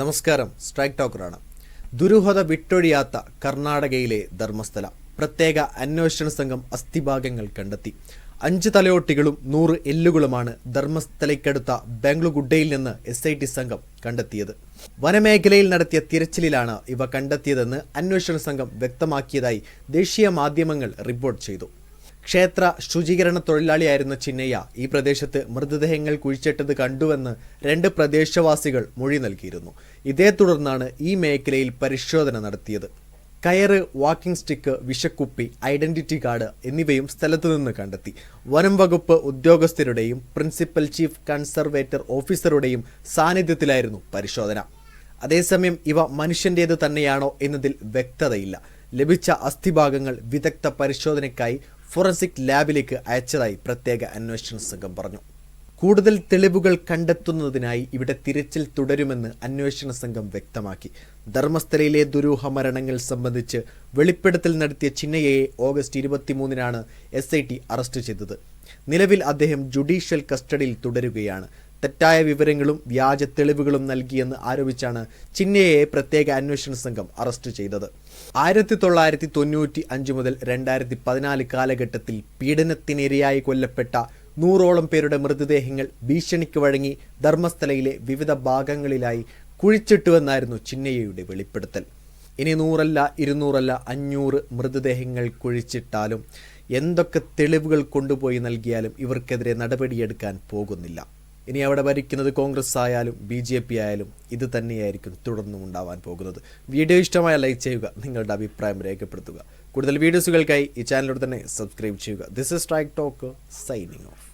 നമസ്കാരം. സ്ട്രൈക്ക് ടോക്കറാണ്. ദുരൂഹത വിട്ടൊഴിയാത്ത കർണാടകയിലെ ധർമ്മസ്ഥല. പ്രത്യേക അന്വേഷണ സംഘം അസ്ഥിഭാഗങ്ങൾ കണ്ടെത്തി. അഞ്ച് തലയോട്ടികളും നൂറ് എല്ലുകളുമാണ് ധർമ്മസ്ഥലയ്ക്കടുത്ത ബാംഗ്ലുഗുഡയിൽ നിന്ന് എസ് ഐ ടി സംഘം കണ്ടെത്തിയത്. വനമേഖലയിൽ നടത്തിയ തിരച്ചിലിലാണ് ഇവ കണ്ടെത്തിയതെന്ന് അന്വേഷണ സംഘം വ്യക്തമാക്കിയതായി ദേശീയ മാധ്യമങ്ങൾ റിപ്പോർട്ട് ചെയ്തു. ക്ഷേത്ര ശുചീകരണ തൊഴിലാളിയായിരുന്ന ചിന്നയ്യ ഈ പ്രദേശത്ത് മൃതദേഹങ്ങൾ കുഴിച്ചിട്ടത് കണ്ടുവെന്ന് രണ്ട് പ്രദേശവാസികൾ മൊഴി നൽകിയിരുന്നു. ഇതേ തുടർന്നാണ് ഈ മേഖലയിൽ പരിശോധന നടത്തിയത്. കയറ് വാക്കിംഗ് സ്റ്റിക്ക് വിഷക്കുപ്പി ഐഡന്റിറ്റി കാർഡ് എന്നിവയും സ്ഥലത്തു നിന്ന് കണ്ടെത്തി. വനം വകുപ്പ് ഉദ്യോഗസ്ഥരുടെയും പ്രിൻസിപ്പൽ ചീഫ് കൺസർവേറ്റർ ഓഫീസറുടെയും സാന്നിധ്യത്തിലായിരുന്നു പരിശോധന. അതേസമയം ഇവ മനുഷ്യന്റേത് തന്നെയാണോ എന്നതിൽ വ്യക്തതയില്ല. ലഭിച്ച അസ്ഥിഭാഗങ്ങൾ വിദഗ്ധ പരിശോധനയ്ക്കായി ഫോറൻസിക് ലാബിലേക്ക് അയച്ചതായി പ്രത്യേക അന്വേഷണ സംഘം പറഞ്ഞു. കൂടുതൽ തെളിവുകൾ കണ്ടെത്തുന്നതിനായി ഇവിടെ തിരച്ചിൽ തുടരുമെന്ന് അന്വേഷണ സംഘം വ്യക്തമാക്കി. ധർമ്മസ്ഥലയിലെ ദുരൂഹ മരണങ്ങൾ സംബന്ധിച്ച് വെളിപ്പെടുത്തൽ നടത്തിയ ചിന്നയെ ഓഗസ്റ്റ് ഇരുപത്തിമൂന്നിനാണ് എസ് ഐ ടി അറസ്റ്റ് ചെയ്തത്. നിലവിൽ അദ്ദേഹം ജുഡീഷ്യൽ കസ്റ്റഡിയിൽ തുടരുകയാണ്. തെറ്റായ വിവരങ്ങളും വ്യാജ തെളിവുകളും നൽകിയെന്ന് ആരോപിച്ചാണ് ചിന്നയെ പ്രത്യേക അന്വേഷണ സംഘം അറസ്റ്റ് ചെയ്തത്. ആയിരത്തി തൊള്ളായിരത്തി തൊണ്ണൂറ്റി അഞ്ച് മുതൽ രണ്ടായിരത്തി പതിനാല് കാലഘട്ടത്തിൽ പീഡനത്തിനിരയായി കൊല്ലപ്പെട്ട നൂറോളം പേരുടെ മൃതദേഹങ്ങൾ ഭീഷണിക്ക് വഴങ്ങി ധർമ്മസ്ഥലയിലെ വിവിധ ഭാഗങ്ങളിലായി കുഴിച്ചിട്ടുവെന്നായിരുന്നു ചിന്നയ്യയുടെ വെളിപ്പെടുത്തൽ. ഇനി നൂറല്ല ഇരുന്നൂറല്ല അഞ്ഞൂറ് മൃതദേഹങ്ങൾ കുഴിച്ചിട്ടാലും എന്തൊക്കെ തെളിവുകൾ കൊണ്ടുപോയി നൽകിയാലും ഇവർക്കെതിരെ നടപടിയെടുക്കാൻ പോകുന്നില്ല. ഇനി അവിടെ ഭരിക്കുന്നത് കോൺഗ്രസ് ആയാലും ബി ജെ പി ആയാലും ഇത് തന്നെയായിരിക്കും തുടർന്നും ഉണ്ടാവാൻ പോകുന്നത്. വീഡിയോ ഇഷ്ടമായ ലൈക്ക് ചെയ്യുക നിങ്ങളുടെ അഭിപ്രായം രേഖപ്പെടുത്തുക. കൂടുതൽ വീഡിയോസുകൾക്കായി ഈ ചാനലിലൂടെ തന്നെ സബ്സ്ക്രൈബ് ചെയ്യുക. This is strike talk signing off